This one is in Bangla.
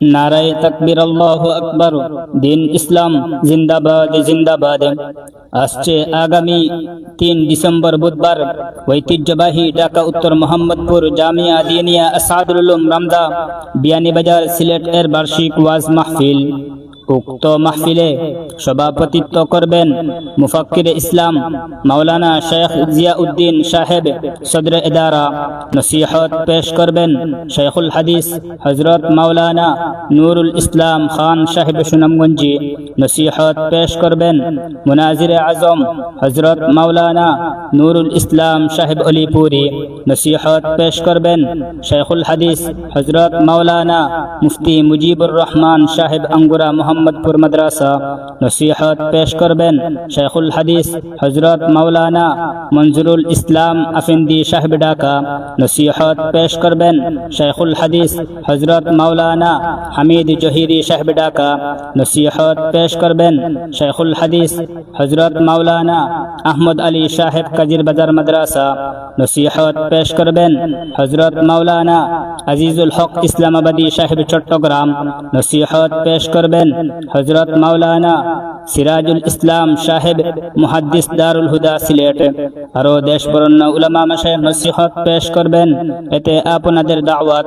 নারায় তকবির আল্লাহ আকবর। দিন ইসলাম জিন্দাবাদ জিন্দাবাদ। আসছে আগামী তিন ডিসেম্বর বুধবার ঐতিহ্যবাহী ঢাকা, উত্তর মোহাম্মদপুর জামিয়া দিনিয়া আসাদুল রামদা, বিয়ানীবাজার সিলেট এর বার্ষিক ওয়াজ মাহফিল। উক্ত মাহফিলে সভাপতিত্ব করবেন মুফাক্কির ইসলাম মাওলানা শেখ জিয়াউদ্দিন সাহেব সদর এদারা নসিহত পেশ করবেন শেখুল হাদিস হজরত মাওলানা নুরুল ইসলাম খান সাহেব সুনামগঞ্জি। নসিহত পেশ করবেন মুনাজির আজম হজরত মাওলানা নুরুল ইসলাম সাহেব অলিপুরি। নসিহত পেশ করবেন শেখুল হাদিস হজরত মাওলানা মুফতি মুজিবুর রহমান সাহেব আঙ্গুরা মোহাম্মদপুর মাদ্রাসা। নসিহত পেশ করবেন শেখুল হাদিস হজরত মাওলানা মঞ্জুরুল ইসলাম আফিন্দি সাহেব ঢাকা। নসিহত পেশ করবেন শেখুল হাদিস হজরত মাওলানা হামিদ জহিরি সাহেব ঢাকা। নসিহত পেশ করবেন শেখুল হাদিস হজরত মাওলানা আহমদ আলী সাহেব কাজির বাজার মাদ্রাসা। নসিহত পেশ করবেন হজরত মাওলানা আজিজুল হক ইসলামাবাদী সাহেব চট্টগ্রাম। নসিহত পেশ করবেন হজরত মাওলানা সিরাজুল ইসলাম সাহেব মুহাদ্দিস দারুল হুদা সিলেট। আরও দেশ বরণ্য উলামা মাসে নসিহত পেশ করবেন। এতে আপনাদের দাওয়াত।